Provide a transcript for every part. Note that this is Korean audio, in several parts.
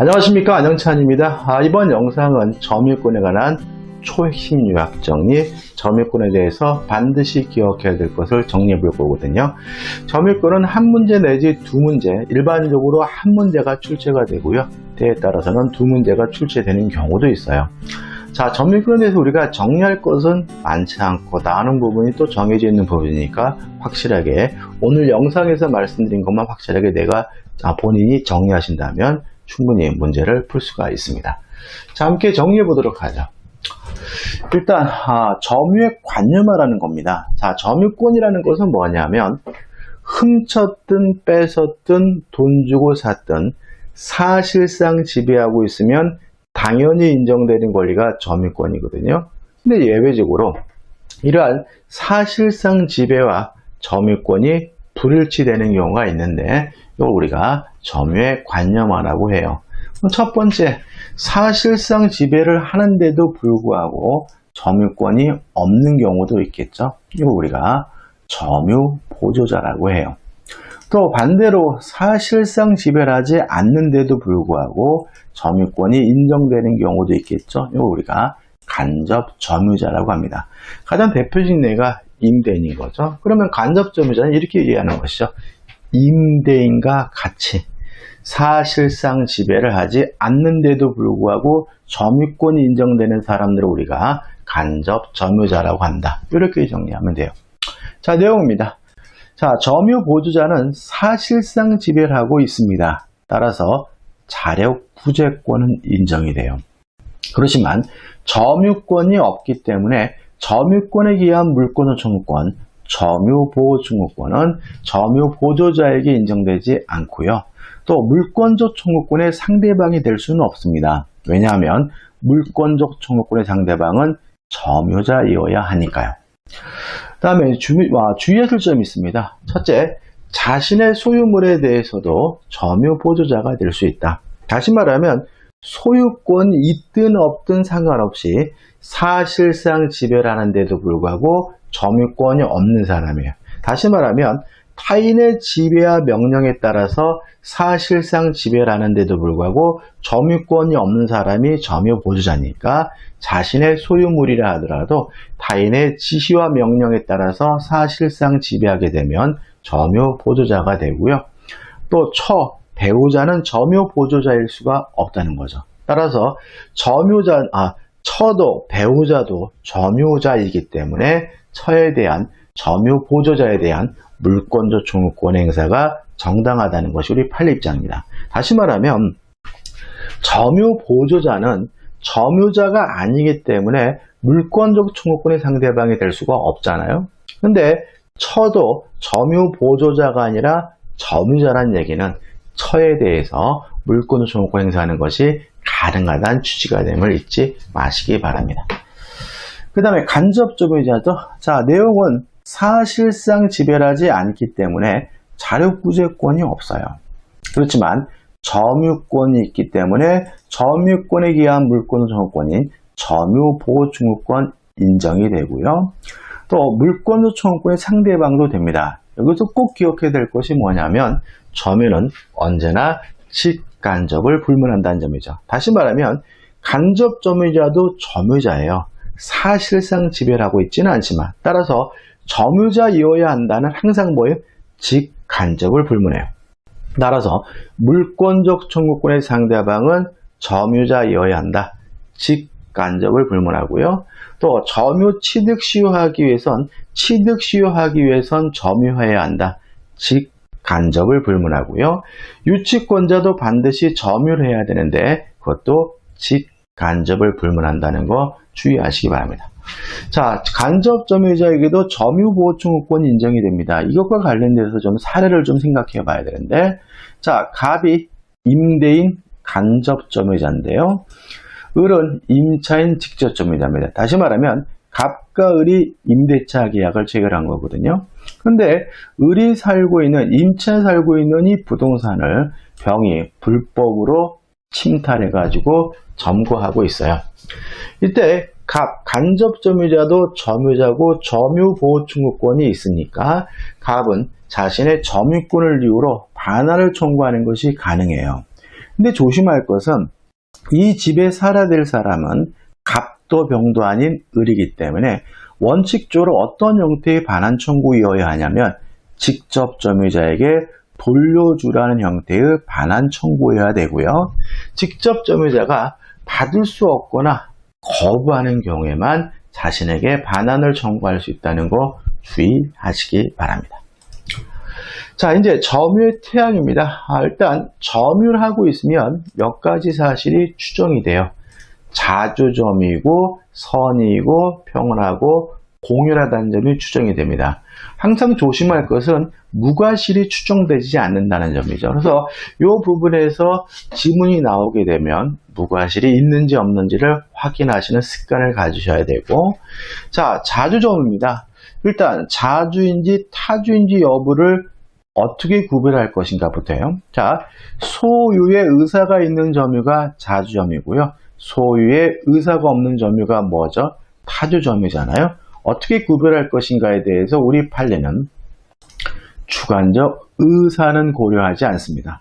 안녕하십니까 안영찬입니다. 아, 이번 영상은 점유권에 관한 초핵심 요약 정리, 점유권에 대해서 반드시 기억해야 될 것을 정리해 볼 거거든요. 점유권은 한 문제 내지 두 문제, 일반적으로 한 문제가 출제가 되고요. 때에 따라서는 두 문제가 출제되는 경우도 있어요. 자, 점유권에 대해서 우리가 정리할 것은 많지 않고 나누는 부분이 또 정해져 있는 부분이니까 확실하게 오늘 영상에서 말씀드린 것만 확실하게 내가 아, 본인이 정리하신다면 충분히 문제를 풀 수가 있습니다. 자, 함께 정리해 보도록 하죠. 일단 아, 점유의 관념화라는 겁니다. 자, 점유권이라는 것은 뭐냐면 훔쳤든 뺏었든 돈 주고 샀든 사실상 지배하고 있으면 당연히 인정되는 권리가 점유권이거든요. 근데 예외적으로 이러한 사실상 지배와 점유권이 불일치되는 경우가 있는데 이걸 우리가 점유의 관념화라고 해요. 첫 번째, 사실상 지배를 하는데도 불구하고 점유권이 없는 경우도 있겠죠. 이걸 우리가 점유 보조자라고 해요. 또 반대로 사실상 지배를 하지 않는데도 불구하고 점유권이 인정되는 경우도 있겠죠. 이걸 우리가 간접 점유자라고 합니다. 가장 대표적인 예가 임대인인 거죠. 그러면 간접 점유자는 이렇게 이해하는 것이죠. 임대인과 같이 사실상 지배를 하지 않는데도 불구하고 점유권이 인정되는 사람들을 우리가 간접 점유자라고 한다. 이렇게 정리하면 돼요. 자, 내용입니다. 자, 점유 보조자는 사실상 지배를 하고 있습니다. 따라서 자력 부재권은 인정이 돼요. 그렇지만 점유권이 없기 때문에 점유권에 기한 물권의 청구권, 점유보호증후권은 점유보조자에게 인정되지 않고요. 또 물권적 청구권의 상대방이 될 수는 없습니다. 왜냐하면 물권적 청구권의 상대방은 점유자이어야 하니까요. 그 다음에 주의하실 점이 있습니다. 첫째, 자신의 소유물에 대해서도 점유보조자가 될 수 있다. 다시 말하면 소유권이 있든 없든 상관없이 사실상 지배를 하는데도 불구하고 점유권이 없는 사람이에요. 다시 말하면 타인의 지배와 명령에 따라서 사실상 지배를 하는데도 불구하고 점유권이 없는 사람이 점유 보조자니까 자신의 소유물이라 하더라도 타인의 지시와 명령에 따라서 사실상 지배하게 되면 점유 보조자가 되고요. 또 처, 배우자는 점유 보조자일 수가 없다는 거죠. 따라서 점유자, 아, 처도 배우자도 점유자이기 때문에 처에 대한 점유 보조자에 대한 물권적 청구권 행사가 정당하다는 것이 우리 판례 입장입니다. 다시 말하면 점유 보조자는 점유자가 아니기 때문에 물권적 청구권의 상대방이 될 수가 없잖아요. 근데 처도 점유 보조자가 아니라 점유자란 얘기는 처에 대해서 물권적 청구권 행사하는 것이 가능하다는 취지가 됨을 잊지 마시기 바랍니다. 그 다음에 간접적이자죠. 자, 내용은 사실상 지배하지 않기 때문에 자력구제권이 없어요. 그렇지만 점유권이 있기 때문에 점유권에 기한 물권 청구권인 점유보호증후권 인정이 되고요. 또 물권적 청구권의 상대방도 됩니다. 여기서 꼭 기억해야 될 것이 뭐냐면 점유는 언제나 직간접을 불문한다는 점이죠. 다시 말하면 간접 점유자도 점유자예요. 사실상 지배를 하고 있지는 않지만 따라서 점유자이어야 한다는 항상 뭐예요? 직간접을 불문해요. 따라서 물권적 청구권의 상대방은 점유자이어야 한다. 직 간접을 불문하고요. 또 점유 취득 시효하기 위해선 취득 시효하기 위해선 점유해야 한다. 직간접을 불문하고요. 유치권자도 반드시 점유를 해야 되는데 그것도 직 간접을 불문한다는 거 주의하시기 바랍니다. 자, 간접 점유자에게도 점유보호청구권이 인정이 됩니다. 이것과 관련돼서 좀 사례를 좀 생각해 봐야 되는데, 자, 갑이 임대인 간접 점유자인데요. 을은 임차인 직접 점유자입니다. 다시 말하면 갑과 을이 임대차 계약을 체결한 거거든요. 근데 을이 살고 있는 임차에 살고 있는 이 부동산을 병이 불법으로 침탈해 가지고 점거하고 있어요. 이때 갑, 간접 점유자도 점유자고 점유 보호 청구권이 있으니까 갑은 자신의 점유권을 이유로 반환을 청구하는 것이 가능해요. 근데 조심할 것은 이 집에 살아야 될 사람은 갑도 병도 아닌 을이기 때문에 원칙적으로 어떤 형태의 반환 청구이어야 하냐면 직접 점유자에게 돌려주라는 형태의 반환 청구여야 되고요. 직접 점유자가 받을 수 없거나 거부하는 경우에만 자신에게 반환을 청구할 수 있다는 거 주의하시기 바랍니다. 자, 이제 점유의 태양입니다. 아, 일단 점유를 하고 있으면 몇 가지 사실이 추정이 돼요. 자주점이고 선이고 평온하고 공유하다는 점이 추정이 됩니다. 항상 조심할 것은 무과실이 추정되지 않는다는 점이죠. 그래서 이 부분에서 지문이 나오게 되면 무과실이 있는지 없는지를 확인하시는 습관을 가지셔야 되고 자 자주점입니다. 일단 자주인지 타주인지 여부를 어떻게 구별할 것인가부터요. 자 소유의 의사가 있는 점유가 자주점이고요. 소유의 의사가 없는 점유가 뭐죠? 타주점이잖아요. 어떻게 구별할 것인가에 대해서 우리 판례는 주관적 의사는 고려하지 않습니다.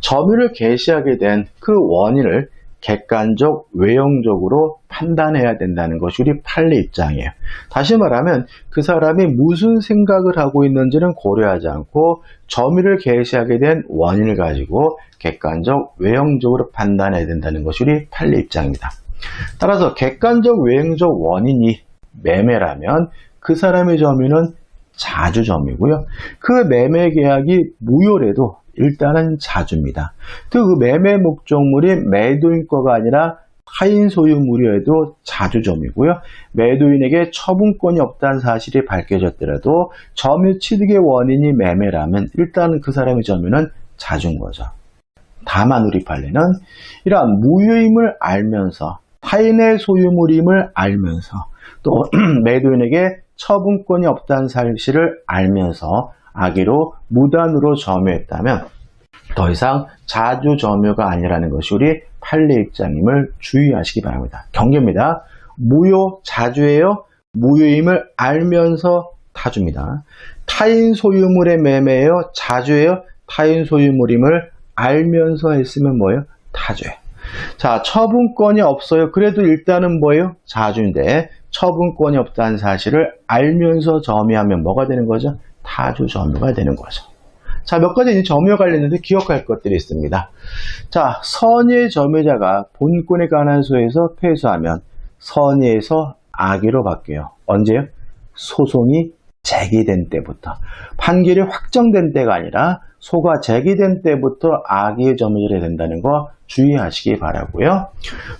점유를 개시하게 된 그 원인을 객관적, 외형적으로 판단해야 된다는 것이 우리 판례 입장이에요. 다시 말하면 그 사람이 무슨 생각을 하고 있는지는 고려하지 않고 점유를 개시하게 된 원인을 가지고 객관적, 외형적으로 판단해야 된다는 것이 우리 판례 입장입니다. 따라서 객관적, 외형적 원인이 매매라면 그 사람의 점유는 자주 점이고요. 그 매매 계약이 무효래도 일단은 자주입니다. 그 매매 목적물이 매도인 거가 아니라 타인 소유물이어도 자주점이고요. 매도인에게 처분권이 없다는 사실이 밝혀졌더라도 점유 취득의 원인이 매매라면 일단 그 사람의 점유는 자주인 거죠. 다만 우리 판례는 이러한 무효임을 알면서 타인의 소유물임을 알면서 또 매도인에게 처분권이 없다는 사실을 알면서 악의로 무단으로 점유했다면 더 이상 자주 점유가 아니라는 것이 우리 판례 입장임을 주의하시기 바랍니다. 경계입니다. 무효 자주예요. 무효임을 알면서 타주입니다. 타인 소유물의 매매예요. 자주예요. 타인 소유물임을 알면서 했으면 뭐예요? 타주예요. 자, 처분권이 없어요. 그래도 일단은 뭐예요? 자주인데 처분권이 없다는 사실을 알면서 점유하면 뭐가 되는 거죠? 타주 점유가 되는 거죠. 자, 몇 가지 점유와 관련해서 기억할 것들이 있습니다. 자, 선의의 점유자가 본권에 관한 소에서 패소하면 선의에서 악의로 바뀌어요. 언제요? 소송이 제기된 때부터. 판결이 확정된 때가 아니라 소가 제기된 때부터 악의의 점유자가 된다는 거 주의하시기 바라고요.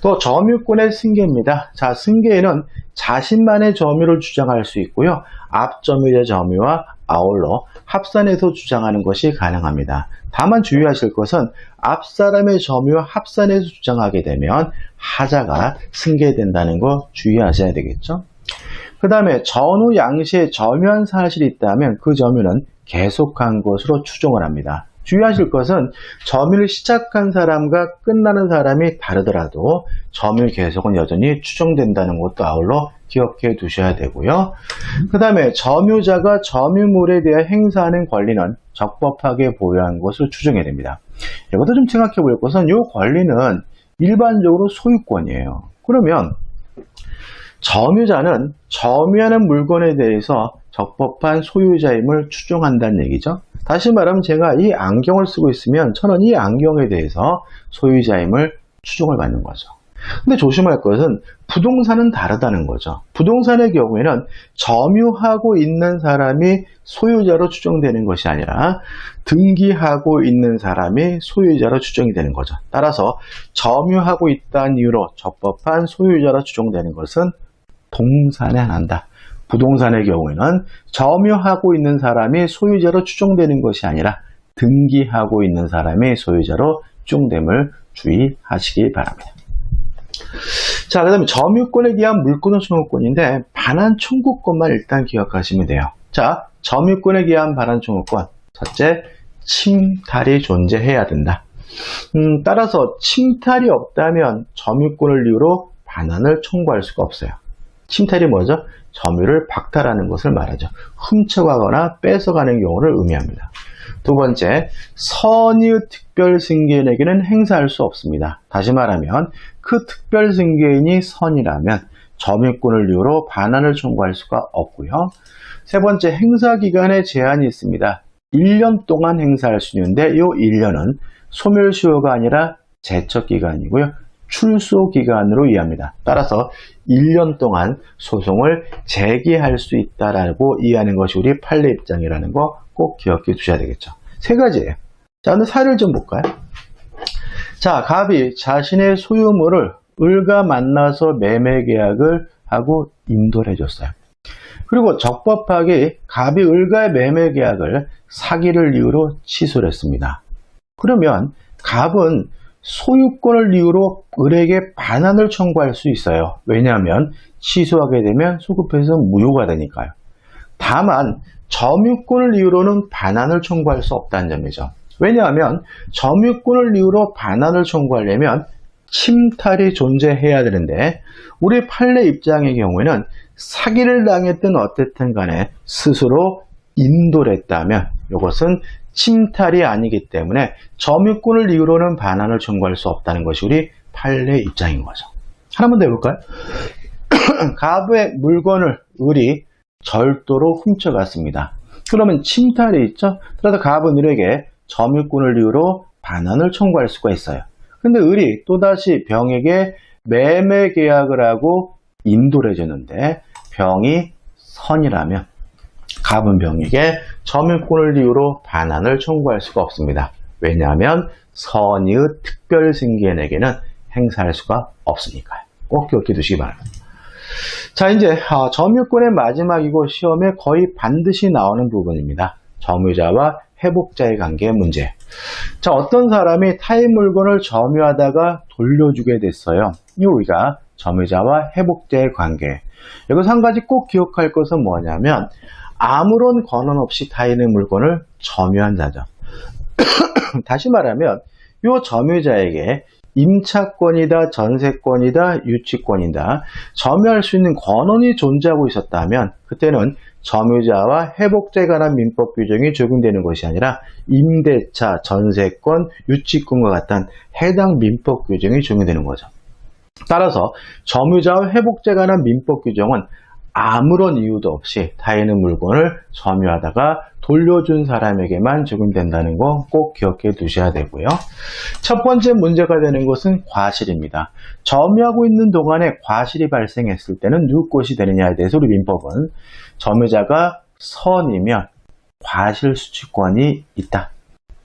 또 점유권의 승계입니다. 자, 승계에는 자신만의 점유를 주장할 수 있고요. 앞점유자 점유와 아울러 합산해서 주장하는 것이 가능합니다. 다만 주의하실 것은 앞사람의 점유와 합산해서 주장하게 되면 하자가 승계된다는 거 주의하셔야 되겠죠. 그 다음에 전후 양시에 점유한 사실이 있다면 그 점유는 계속한 것으로 추정을 합니다. 주의하실 것은 점유를 시작한 사람과 끝나는 사람이 다르더라도 점유 계속은 여전히 추정된다는 것도 아울러 기억해 두셔야 되고요. 그 다음에 점유자가 점유물에 대해 행사하는 권리는 적법하게 보유한 것을 추정해야 됩니다. 이것도 좀 생각해 볼 것은 이 권리는 일반적으로 소유권이에요. 그러면 점유자는 점유하는 물건에 대해서 적법한 소유자임을 추정한다는 얘기죠. 다시 말하면 제가 이 안경을 쓰고 있으면 저는 이 안경에 대해서 소유자임을 추정을 받는 거죠. 근데 조심할 것은 부동산은 다르다는 거죠. 부동산의 경우에는 점유하고 있는 사람이 소유자로 추정되는 것이 아니라 등기하고 있는 사람이 소유자로 추정이 되는 거죠. 따라서 점유하고 있다는 이유로 적법한 소유자로 추정되는 것은 동산에 한한다. 부동산의 경우에는 점유하고 있는 사람이 소유자로 추정되는 것이 아니라 등기하고 있는 사람이 소유자로 추정됨을 주의하시기 바랍니다. 자, 그 다음에 점유권에 대한 물권은 청구권인데 반환 청구권만 일단 기억하시면 돼요. 자, 점유권에 대한 반환 청구권. 첫째, 침탈이 존재해야 된다. 음, 따라서 침탈이 없다면 점유권을 이유로 반환을 청구할 수가 없어요. 침탈이 뭐죠? 점유를 박탈하는 것을 말하죠. 훔쳐가거나 뺏어가는 경우를 의미합니다. 두 번째, 선의의 특별 승계인에게는 행사할 수 없습니다. 다시 말하면 그 특별 승계인이 선이라면 점유권을 이유로 반환을 청구할 수가 없고요. 세 번째, 행사 기간에 제한이 있습니다. 1년 동안 행사할 수 있는데 이 1년은 소멸시효가 아니라 제척기간이고요. 출소 기간으로 이해합니다. 따라서 1년 동안 소송을 제기할 수 있다라고 이해하는 것이 우리 판례 입장이라는 거 꼭 기억해 두셔야 되겠죠. 세 가지예요. 자, 오늘 사례를 좀 볼까요? 자, 갑이 자신의 소유물을 을과 만나서 매매 계약을 하고 인도를 해줬어요. 그리고 적법하게 갑이 을과의 매매 계약을 사기를 이유로 취소를 했습니다. 그러면 갑은 소유권을 이유로 을에게 반환을 청구할 수 있어요. 왜냐하면 취소하게 되면 소급해서 무효가 되니까요. 다만 점유권을 이유로는 반환을 청구할 수 없다는 점이죠. 왜냐하면 점유권을 이유로 반환을 청구하려면 침탈이 존재해야 되는데 우리 판례 입장의 경우에는 사기를 당했든 어쨌든 간에 스스로 인도를 했다면 이것은 침탈이 아니기 때문에 점유권을 이유로는 반환을 청구할 수 없다는 것이 우리 판례 입장인 거죠. 하나만 더 해볼까요? 가부의 물건을 을이 절도로 훔쳐갔습니다. 그러면 침탈이 있죠? 그래서 갑은 을에게 점유권을 이유로 반환을 청구할 수가 있어요. 근데 을이 또다시 병에게 매매 계약을 하고 인도를 해주는데 병이 선이라면 갑은 병에게 점유권을 이유로 반환을 청구할 수가 없습니다. 왜냐하면 선의의 특별 승계인에게는 행사할 수가 없으니까요. 꼭 기억해 두시기 바랍니다. 자, 이제 아, 점유권의 마지막이고 시험에 거의 반드시 나오는 부분입니다. 점유자와 회복자의 관계의 문제. 자, 어떤 사람이 타의 물건을 점유하다가 돌려주게 됐어요. 이 우리가 점유자와 회복자의 관계. 여기서 한 가지 꼭 기억할 것은 뭐냐면 아무런 권한 없이 타인의 물건을 점유한 자죠. 다시 말하면 이 점유자에게 임차권이다, 전세권이다, 유치권이다, 점유할 수 있는 권한이 존재하고 있었다면 그때는 점유자와 회복자에 관한 민법 규정이 적용되는 것이 아니라 임대차, 전세권, 유치권과 같은 해당 민법 규정이 적용되는 거죠. 따라서 점유자와 회복자에 관한 민법 규정은 아무런 이유도 없이 타인의 물건을 점유하다가 돌려준 사람에게만 적용된다는 거꼭 기억해 두셔야 되고요. 첫 번째 문제가 되는 것은 과실입니다. 점유하고 있는 동안에 과실이 발생했을 때는 누구 것이 되느냐에 대해서 우리 민법은 점유자가 선이면 과실 수취권이 있다.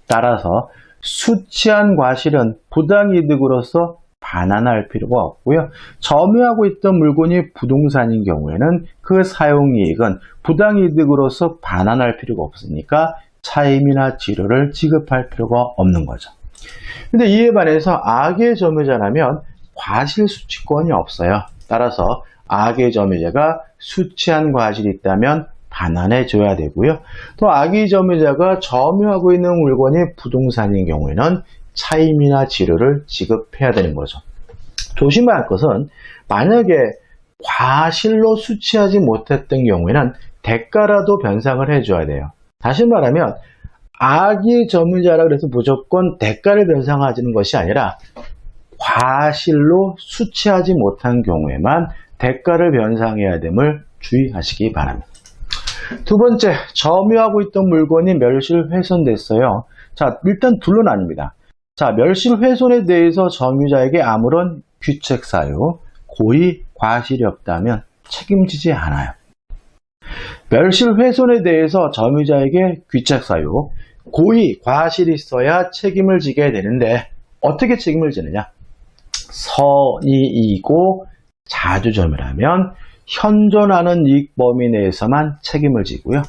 따라서 수취한 과실은 부당이득으로서 반환할 필요가 없고요. 점유하고 있던 물건이 부동산인 경우에는 그 사용이익은 부당이득으로서 반환할 필요가 없으니까 차임이나 지료를 지급할 필요가 없는 거죠. 근데 이에 반해서 악의 점유자라면 과실 수취권이 없어요. 따라서 악의 점유자가 수취한 과실이 있다면 반환해 줘야 되고요. 또 악의 점유자가 점유하고 있는 물건이 부동산인 경우에는 차임이나 지료를 지급해야 되는 거죠. 조심해야 할 것은 만약에 과실로 수취하지 못했던 경우에는 대가라도 변상을 해줘야 돼요. 다시 말하면 악의 점유자라 그래서 무조건 대가를 변상하는 것이 아니라 과실로 수취하지 못한 경우에만 대가를 변상해야 됨을 주의하시기 바랍니다. 두 번째, 점유하고 있던 물건이 멸실 훼손됐어요. 자, 일단 둘로 나뉩니다. 자, 멸실 훼손에 대해서 점유자에게 아무런 규책 사유, 고의 과실이 없다면 책임지지 않아요. 멸실 훼손에 대해서 점유자에게 규책 사유, 고의 과실이 있어야 책임을 지게 되는데 어떻게 책임을 지느냐? 선의이고 자주점유라면 현존하는 이익 범위 내에서만 책임을 지고요.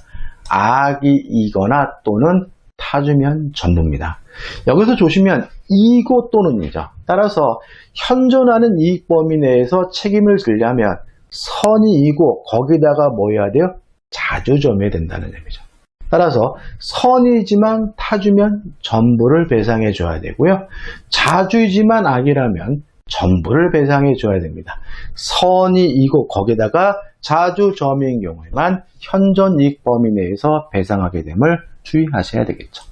악이 이거나 또는 타주면 전부입니다. 여기서 조심면 이고 또는이죠. 따라서 현존하는 이익 범위 내에서 책임을 지려면 선이 이고 거기다가 뭐 해야 돼요? 자주점해야 된다는 점이죠. 따라서 선이지만 타주면 전부를 배상해 줘야 되고요. 자주이지만 악이라면 전부를 배상해 줘야 됩니다. 선이 이고 거기다가 자주 점유인 경우에만 현존 이익 범위 내에서 배상하게 됨을 주의하셔야 되겠죠.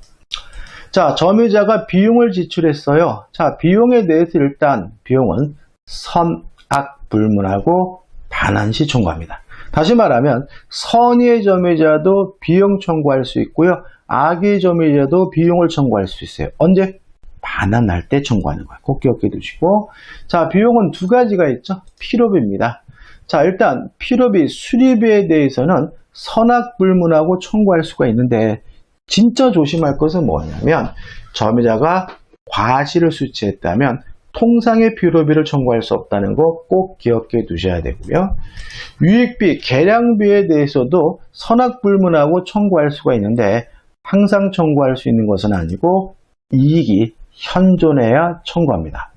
자, 점유자가 비용을 지출했어요. 자, 비용에 대해서 일단 비용은 선악 불문하고 반환시 청구합니다. 다시 말하면 선의의 점유자도 비용 청구할 수 있고요. 악의 점유자도 비용을 청구할 수 있어요. 언제? 반환할 때 청구하는 거예요. 꼭 기억해 두시고 자, 비용은 두 가지가 있죠. 필요비입니다. 자, 일단 필요비, 수리비에 대해서는 선악 불문하고 청구할 수가 있는데 진짜 조심할 것은 뭐냐면 점유자가 과실을 수취했다면 통상의 필요비를 청구할 수 없다는 거 꼭 기억해 두셔야 되고요. 유익비, 계량비에 대해서도 선악불문하고 청구할 수가 있는데 항상 청구할 수 있는 것은 아니고 이익이 현존해야 청구합니다.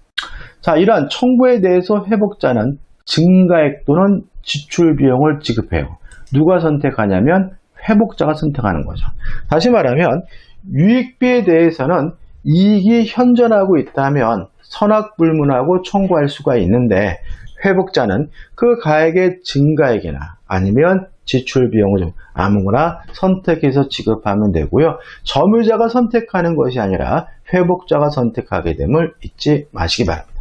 자, 이러한 청구에 대해서 회복자는 증가액 또는 지출 비용을 지급해요. 누가 선택하냐면 회복자가 선택하는 거죠. 다시 말하면 유익비에 대해서는 이익이 현존하고 있다면 선악불문하고 청구할 수가 있는데 회복자는 그 가액의 증가액이나 아니면 지출 비용을 좀 아무거나 선택해서 지급하면 되고요. 점유자가 선택하는 것이 아니라 회복자가 선택하게 됨을 잊지 마시기 바랍니다.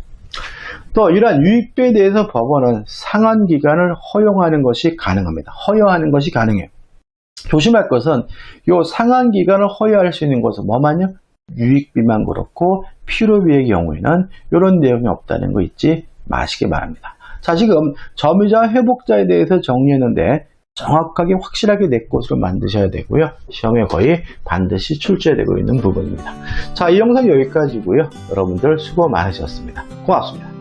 또 이러한 유익비에 대해서 법원은 상한 기간을 허용하는 것이 가능합니다. 허용하는 것이 가능해요. 조심할 것은 이 상한 기간을 허용할 수 있는 것은 뭐만요? 유익비만 그렇고 필요비의 경우에는 이런 내용이 없다는 거 잊지 마시기 바랍니다. 자, 지금 점유자 회복자에 대해서 정리했는데 정확하게 확실하게 내 것으로 만드셔야 되고요. 시험에 거의 반드시 출제되고 있는 부분입니다. 자, 이 영상 여기까지고요. 여러분들 수고 많으셨습니다. 고맙습니다.